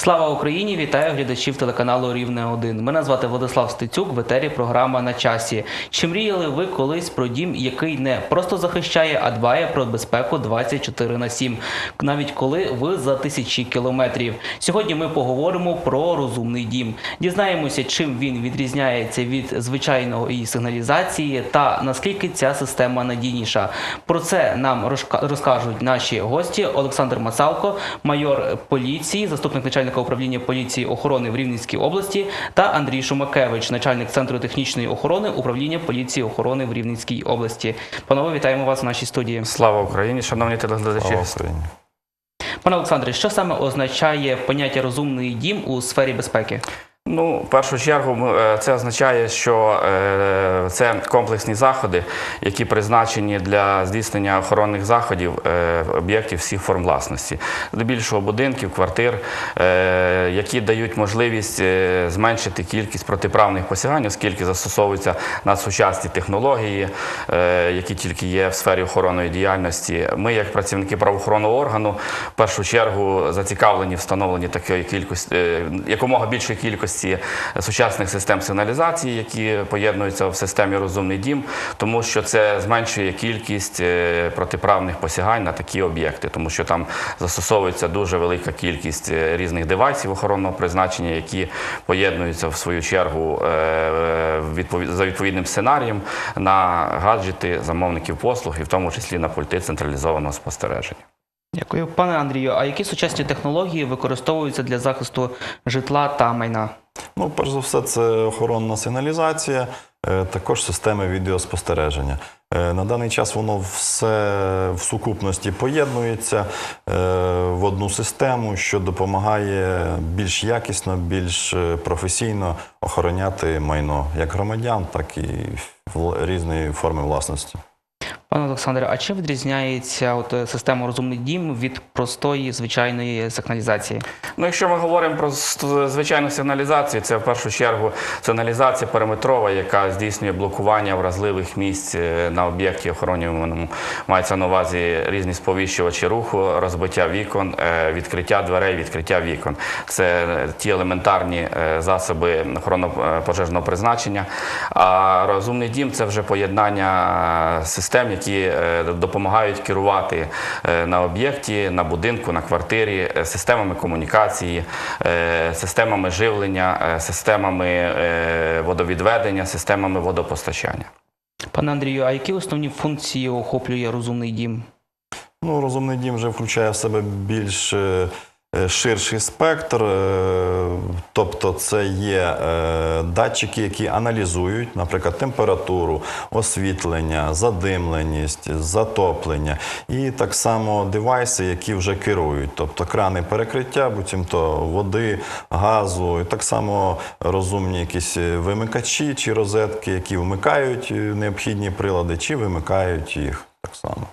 Слава Україні! Вітаю глядачів телеканалу Рівне 1 Мене звати Владислав Стецюк, в етері програма на часі. Чи мріяли ви колись про дім, який не просто захищає, а дбає про безпеку 24 на 7, навіть коли ви за тисячі кілометрів? Сьогодні ми поговоримо про розумний дім. Дізнаємося, чим він відрізняється від звичайної сигналізації та наскільки ця система надійніша. Про це нам розка- розкажуть наші гості Олександр Масалко, майор поліції, заступник начальника управління поліції охорони в Рівненській області, та Андрій Шумакевич, начальник центру технічної охорони управління поліції охорони в Рівненській області. Панове, вітаємо вас в нашій студії. Слава Україні, шановні телеглядачі. Слава Україні. Пане Олександре, що саме означає поняття розумний дім у сфері безпеки? Ну, в першу чергу, е, це означає, що е, це комплексні заходи, які призначені для здійснення охоронних заходів е, об'єктів всіх форм власності, здебільшого будинків, квартир, які дають можливість зменшити кількість протиправних посягань, оскільки застосовуються надсучасні технології, які тільки є в сфері охоронної діяльності. Ми, як працівники правоохоронного органу, в першу чергу зацікавлені в встановленні такої кількості якомога більшої кількості сучасних систем сигналізації, які поєднуються в системі розумний дім, тому що це зменшує кількість е, протиправних посягань на такі об'єкти, тому що там застосовується дуже велика кількість е, різних девайсів охоронного призначення, які поєднуються в свою чергу е, за відповідним сценарієм на гаджети замовників послуг, і в тому числі на пульти централізованого спостереження. Дякую, пане Андрію. А які сучасні технології використовуються для захисту житла та майна? Ну, перш за все, це охоронна сигналізація, е, також системи відеоспостереження. Е, На даний час воно все в сукупності поєднується е, в одну систему, що допомагає більш якісно, більш професійно охороняти майно як громадян, так і різної форми власності. Пане Олександре, а чим відрізняється от е, система розумний дім від простої звичайної сигналізації? Ну, якщо ми говоримо про звичайну сигналізацію, це в першу чергу сигналізація периметрова, яка здійснює блокування вразливих місць е, на об'єкті охоронюваному. Мається на увазі різні сповіщувачі руху, розбиття вікон, е, відкриття дверей, відкриття вікон. Це ті елементарні засоби охоронно-пожежного призначення. А розумний дім це вже поєднання е, систем, які е, допомагають керувати е, на об'єкті, на будинку, на квартирі, е, системами комунікації, системами живлення, системами водовідведення, системами водопостачання. Пане Андрію, а які основні функції охоплює розумний дім? Ну, розумний дім вже включає в себе більш ширший спектр, е, тобто це є е, датчики, які аналізують, наприклад, температуру, освітлення, задимленість, затоплення, і так само девайси, які вже керують, тобто крани перекриття, буцімто води, газу, і так само розумні якісь е, вимикачі чи розетки, які вмикають е, необхідні прилади, чи вимикають їх так само.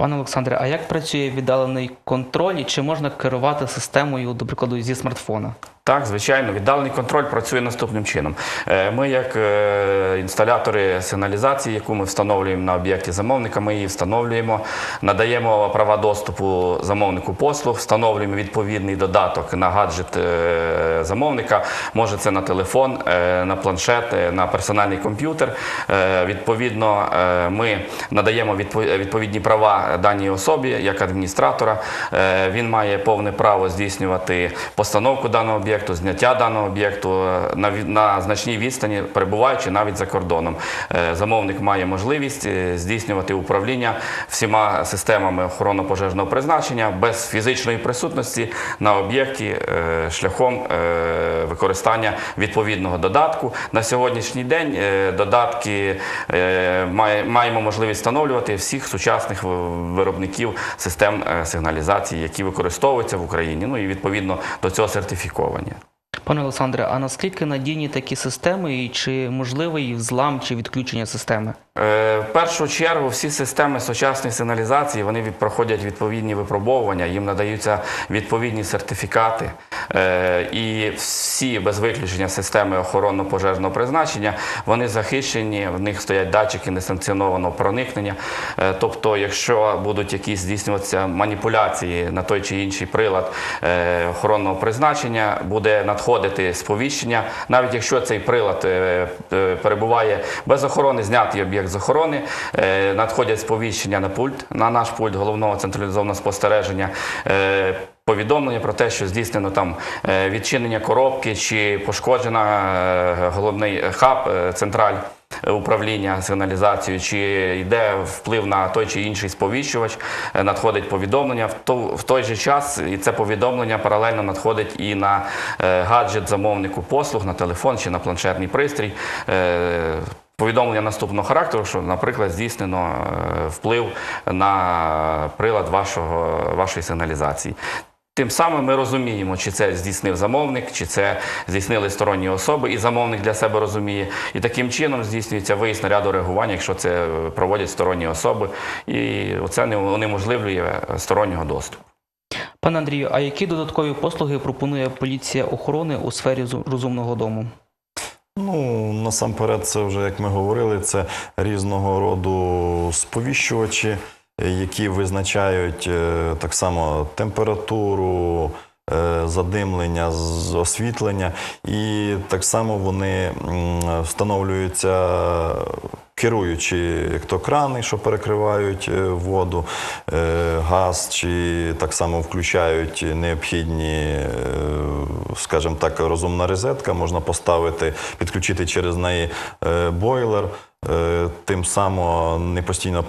Пане Олександре, а як працює віддалений контроль і чи можна керувати системою, до прикладу, зі смартфона? Так, звичайно, віддалений контроль працює наступним чином. Е, Ми, як е, інсталятори сигналізації, яку ми встановлюємо на об'єкті замовника, ми її встановлюємо, надаємо права доступу замовнику послуг, встановлюємо відповідний додаток на гаджет е, замовника. Може це на телефон, на планшет, на персональний комп'ютер. Відповідно, ми надаємо відповідні права даній особі як адміністратора. Е, Він має повне право здійснювати постановку даного об'єкту, зняття даного об'єкту е, на, на значній відстані, перебуваючи навіть за кордоном. Е, Замовник має можливість здійснювати управління всіма системами охоронно-пожежного призначення без фізичної присутності на об'єкті шляхом використання відповідного додатку. На сьогоднішній день додатки має- маємо можливість встановлювати всіх сучасних виробників систем е, сигналізації, які використовуються в Україні. Ну і відповідно до цього сертифіковані. Пане Олександре, а наскільки надійні такі системи, і чи можливий взлам чи відключення системи? Е, В першу чергу всі системи сучасної сигналізації вони від- проходять відповідні випробовування, їм надаються відповідні сертифікати. Е, І всі без виключення системи охоронно-пожежного призначення вони захищені, в них стоять датчики несанкціонованого проникнення. Е, Тобто, якщо будуть якісь здійснюватися маніпуляції на той чи інший прилад е, охоронного призначення, буде надходити сповіщення, навіть якщо цей прилад е, е, перебуває без охорони, знятий об'єкт з охорони, е, надходять сповіщення на пульт, на наш пульт головного централізованого спостереження. Повідомлення про те, що здійснено там відчинення коробки чи пошкоджена головний хаб, централь управління сигналізацією, чи йде вплив на той чи інший сповіщувач, е, надходить повідомлення. В, то, в той же час і це повідомлення паралельно надходить і на е, гаджет замовнику послуг, на телефон чи на планшетний пристрій. Е, Повідомлення наступного характеру, що, наприклад, здійснено е, вплив на прилад вашого, вашої сигналізації. Тим самим ми розуміємо, чи це здійснив замовник, чи це здійснили сторонні особи, і замовник для себе розуміє. І таким чином здійснюється виїзд наряду реагування, якщо це е, проводять сторонні особи, і це не- унеможливлює стороннього доступу. Пане Андрію, а які додаткові послуги пропонує поліція охорони у сфері зу- розумного дому? Ну, насамперед, це вже, як ми говорили, це різного роду сповіщувачі, які визначають е, так само температуру, е, задимлення, освітлення, і так само вони встановлюються. Керуючи як то крани, що перекривають е, воду, газ, чи так само включають необхідні, скажімо так, розумна розетка, можна поставити, підключити через неї бойлер. Е, Тим самим не постійно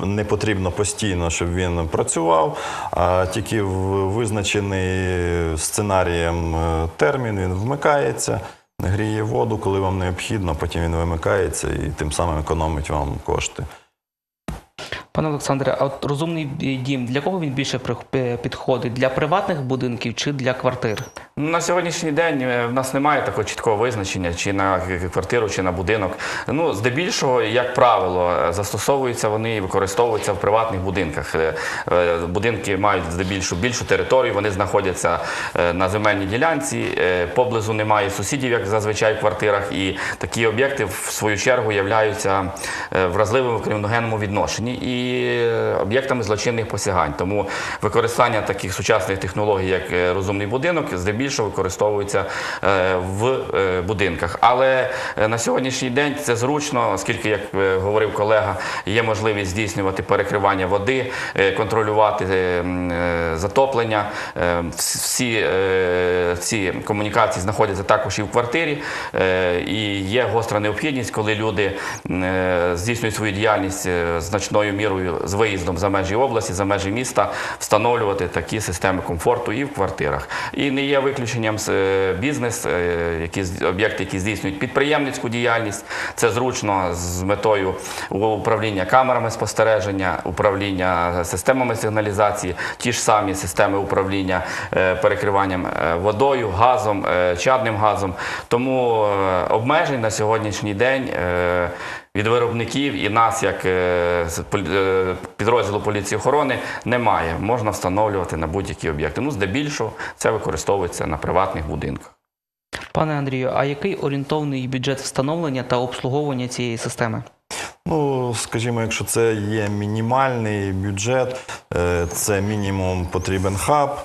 е, не потрібно постійно, щоб він працював, а тільки в визначений сценарієм е, термін він вмикається, гріє воду, коли вам необхідно, потім він вимикається і тим самим економить вам кошти. Пане Олександре, а от розумний дім для кого він більше підходить? Для приватних будинків чи для квартир? Ну, На сьогоднішній день е, в нас немає такого чіткого визначення, чи на квартиру, чи на будинок. Ну, здебільшого, як правило, е, застосовуються вони і використовуються в приватних будинках. Е, Будинки мають здебільшого більшу територію, вони знаходяться на земельній ділянці, поблизу немає сусідів, як зазвичай в квартирах, і такі об'єкти в свою чергу являються вразливими в криміногенному відношенні і е, об'єктами злочинних посягань. Тому використання таких сучасних технологій, як е, розумний будинок, здебільшого використовується е, в будинках. Але на сьогоднішній день це зручно, оскільки, як говорив колега, є можливість здійснювати перекривання води, контролювати затоплення. Всі ці комунікації знаходяться також і в квартирі, і є гостра необхідність, коли люди здійснюють свою діяльність значною мірою з виїздом за межі області, за межі міста, встановлювати такі системи комфорту і в квартирах. І не є виключенням е, бізнес, е, які об'єкти, які здійснюють підприємницьку діяльність. Це зручно з метою управління камерами спостереження, управління системами сигналізації, ті ж самі системи управління е, перекриванням водою, газом, чадним газом. Тому обмежень на сьогоднішній день. Від виробників і нас, як е, е, підрозділу поліції охорони, немає. Можна встановлювати на будь-які об'єкти. Ну, здебільшого це використовується на приватних будинках. Пане Андрію, а який орієнтовний бюджет встановлення та обслуговування цієї системи? Ну, скажімо, якщо це є мінімальний бюджет, е, це мінімум потрібен хаб,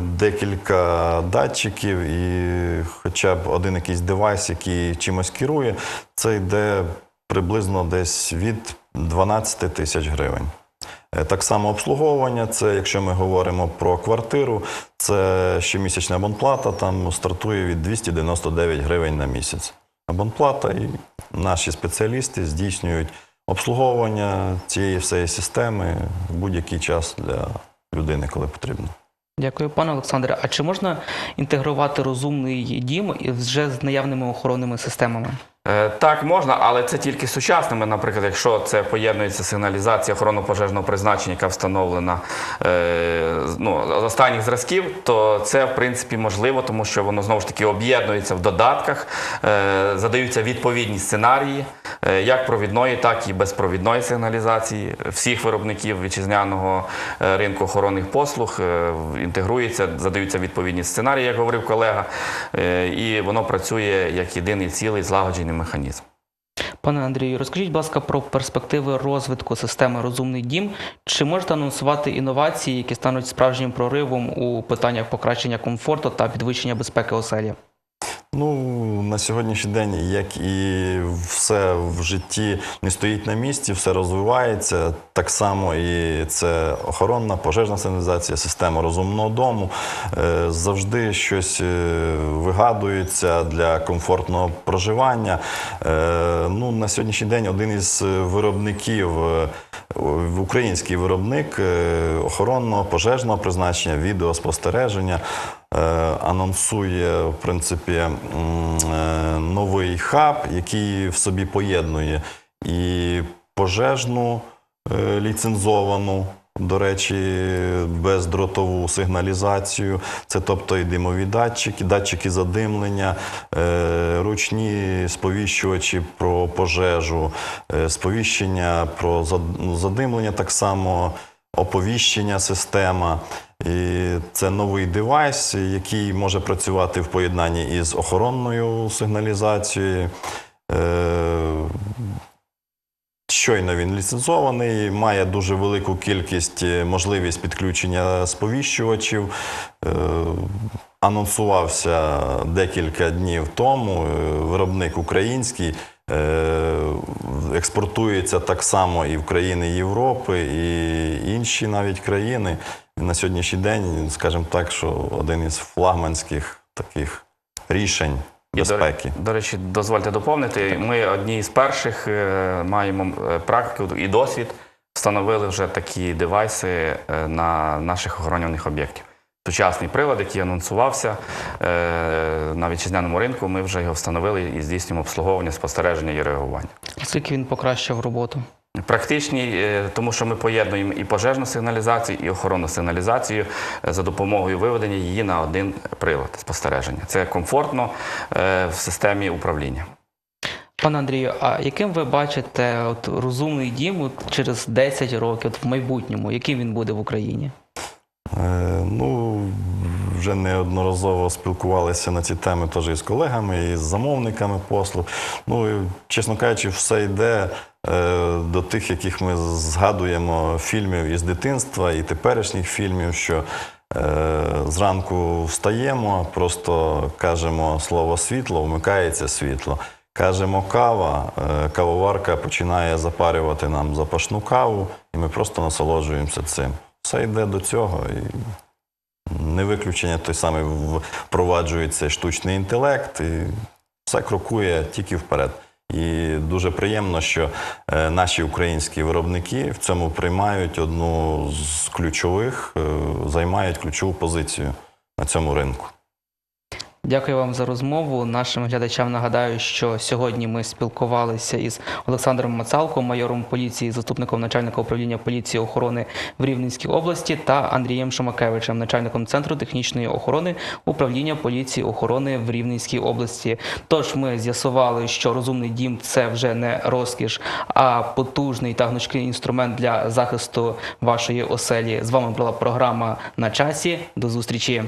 декілька датчиків і хоча б один якийсь девайс, який чимось керує, це йде приблизно десь від 12 тисяч гривень. Е, Так само обслуговування, це якщо ми говоримо про квартиру, це щомісячна абонплата, там стартує від 299 гривень на місяць. Абонплата і наші спеціалісти здійснюють обслуговування цієї всієї системи в будь-який час для людини, коли потрібно. Дякую, пане Олександре. А чи можна інтегрувати розумний дім вже з наявними охоронними системами? Е, Так, можна, але це тільки сучасними. Наприклад, якщо це поєднується сигналізація охоронно-пожежного призначення, яка встановлена е, ну, з останніх зразків, то це в принципі можливо, тому що воно знову ж таки об'єднується в додатках, е, задаються відповідні сценарії, як провідної, так і безпровідної сигналізації всіх виробників вітчизняного ринку охоронних послуг. е, Інтегрується, задаються відповідні сценарії, як говорив колега, і воно працює як єдиний цілий злагоджений механізм. Пане Андрію, розкажіть, будь ласка, про перспективи розвитку системи Розумний дім. Чи можете анонсувати інновації, які стануть справжнім проривом у питаннях покращення комфорту та підвищення безпеки оселі? Ну, на сьогоднішній день, як і все в житті не стоїть на місці, все розвивається. Так само і це охоронна, пожежна сигналізація, система розумного дому. Е, Завжди щось е, вигадується для комфортного проживання. Е, Ну, на сьогоднішній день один із виробників, український виробник е, охоронного, пожежного призначення, відеоспостереження е, анонсує в принципі е, новий хаб, який в собі поєднує і пожежну ліцензовану. До речі, бездротову сигналізацію, це тобто і димові датчики, датчики задимлення, е, ручні сповіщувачі про пожежу, е, сповіщення про задимлення так само, оповіщення система. І це новий девайс, який може працювати в поєднанні із охоронною сигналізацією. Щойно він ліцензований, має дуже велику кількість е, можливість підключення сповіщувачів. Е, Анонсувався декілька днів тому. е, Виробник український експортується так само і в країни Європи, і інші навіть країни. На сьогоднішній день, скажімо так, що один із флагманських таких рішень безпеки. до речі, дозвольте доповнити. Ми одні з перших е, маємо е, практику і досвід. Встановили вже такі девайси е, на наших охоронюваних об'єктів. Сучасний прилад, який анонсувався на вітчизняному ринку, ми вже його встановили і здійснюємо обслуговування, спостереження і реагування. Наскільки він покращив роботу? Практичні, е, тому що ми поєднуємо і пожежну сигналізацію, і охоронну сигналізацію е, за допомогою виведення її на один прилад спостереження. Це комфортно е, в системі управління. Пане Андрію, а яким ви бачите от, розумний дім от, через 10 років от, в майбутньому, яким він буде в Україні? Е, Ну, вже неодноразово спілкувалися на ці теми теж із колегами, і з замовниками послуг. Ну, чесно кажучи, все йде до тих, яких ми згадуємо фільмів із дитинства і теперішніх фільмів, що е, зранку встаємо, просто кажемо слово світло, вмикається світло. Кажемо кава, е, кавоварка починає запарювати нам запашну каву, і ми просто насолоджуємося цим. Все йде до цього. І не виключення той самий впроваджується штучний інтелект, і все крокує тільки вперед. І дуже приємно, що е, наші українські виробники в цьому приймають одну з ключових, е, займають ключову позицію на цьому ринку. Дякую вам за розмову. Нашим глядачам нагадаю, що сьогодні ми спілкувалися із Олександром Мацалко, майором поліції, заступником начальника управління поліції охорони в Рівненській області, та Андрієм Шамакевичем, начальником центру технічної охорони управління поліції охорони в Рівненській області. Тож ми з'ясували, що розумний дім це вже не розкіш, а потужний та гнучкий інструмент для захисту вашої оселі. З вами була програма на часі. До зустрічі.